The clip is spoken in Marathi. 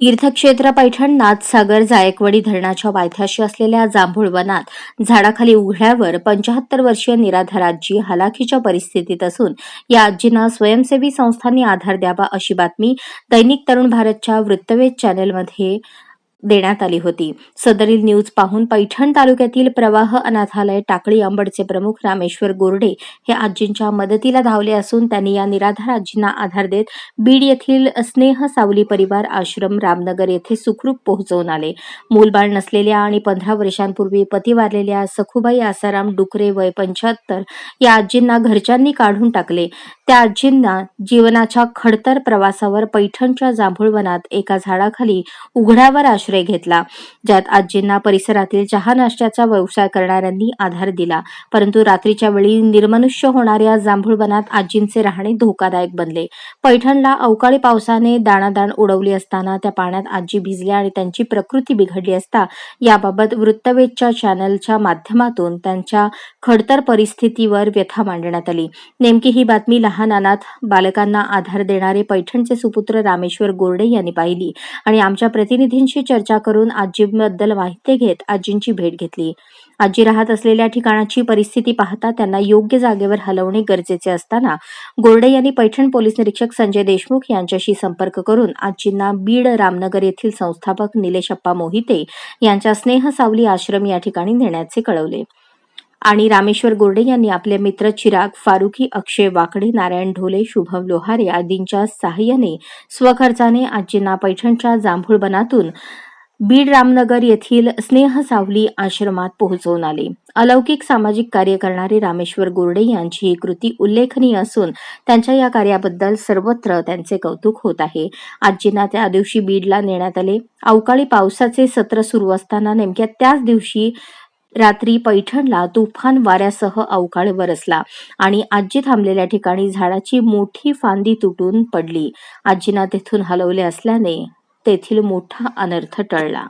तीर्थक्षेत्र पैठण नाथसागर जायकवाडी धरणाच्या पायथ्याशी असलेल्या जांभूळ वनात झाडाखाली उघड्यावर पंचाहत्तर वर्षीय निराधार आजी हलाखीच्या परिस्थितीत असून या आजींना स्वयंसेवी संस्थांनी आधार द्यावा अशी बातमी दैनिक तरुण भारतच्या वृत्तवेध चॅनेलमध्ये देण्यात आली होती. सदरील न्यूज पाहून पैठण तालुक्यातील प्रवाह अनाथालय टाकळी अंबडचे प्रमुख रामेश्वर गोरडे हे आजींच्या मदतीला धावले असून त्यांनी या निराधार आजींना आधार देत बीड येथील स्नेह सावली परिवार आश्रम रामनगर येथे सुखरूप पोहोचवून आले. मूलबाळ नसलेल्या आणि पंधरा वर्षांपूर्वी पती वारलेल्या सखुबाई आसाराम डुकरे वय पंच्याहत्तर या आजींना घरच्यांनी काढून टाकले. त्या आजींना जीवनाच्या खडतर प्रवासावर पैठणच्या जांभूळवनात एका झाडाखाली उघड्यावर आश्रय घेतला. ज्यात आजींना परिसरातील चहा नाश्त्याचा व्यवसाय करणाऱ्यांनी आधार दिला. परंतु रात्रीच्या वेळी निर्मनुष्य होणाऱ्या जांभूळवनात आजींचे राहणे धोकादायक बनले. पैठणला अवकाळी पावसाने दाणादाण उडवली असताना त्या पाण्यात आजी भिजल्या आणि त्यांची प्रकृती बिघडली असता याबाबत वृत्तवेधच्या चॅनलच्या माध्यमातून त्यांच्या खडतर परिस्थितीवर व्यथा मांडण्यात आली. नेमकी ही बातमी लहान अनाथ बालकांना आधार देणारे पैठणचे सुपुत्र रामेश्वर गोरडे यांनी पाहिली आणि आमच्या प्रतिनिधींशी चर्चा करून आजीबद्दल माहिती घेत आजींची भेट घेतली. आजी राहत असलेल्या ठिकाणाची परिस्थिती पाहता त्यांना योग्य जागेवर हलवणे गरजेचे असताना गोरडे यांनी पैठण पोलीस निरीक्षक संजय देशमुख यांच्याशी संपर्क करून आजींना बीड रामनगर येथील संस्थापक निलेशप्पा मोहिते यांच्या स्नेह सावली आश्रम या ठिकाणी नेण्याचे कळवले. आणि रामेश्वर गोरडे यांनी आपले मित्र चिराग फारुकी अक्षय वाकडे नारायण ढोले शुभम लोहारे आदींच्या सहाय्याने स्वखर्चाने आजींना पैठणच्या जांभूळ बनातून बीड रामनगर येथील स्नेह सावली आश्रमात पोहोचवून आले. अलौकिक सामाजिक कार्य करणारे रामेश्वर गोरडे यांची ही कृती उल्लेखनीय असून त्यांच्या या कार्याबद्दल सर्वत्र त्यांचे कौतुक होत आहे. आजींना त्या दिवशी बीडला नेण्यात आले. अवकाळी पावसाचे सत्र सुरू असताना नेमक्या त्याच दिवशी रात्री पैठणला तुफान वाऱ्यासह अवकाळ बरसला आणि आजी थांबलेल्या ठिकाणी झाडाची मोठी फांदी तुटून पडली. आजींना तेथून हलवले असल्याने तेथील मोठा अनर्थ टळला.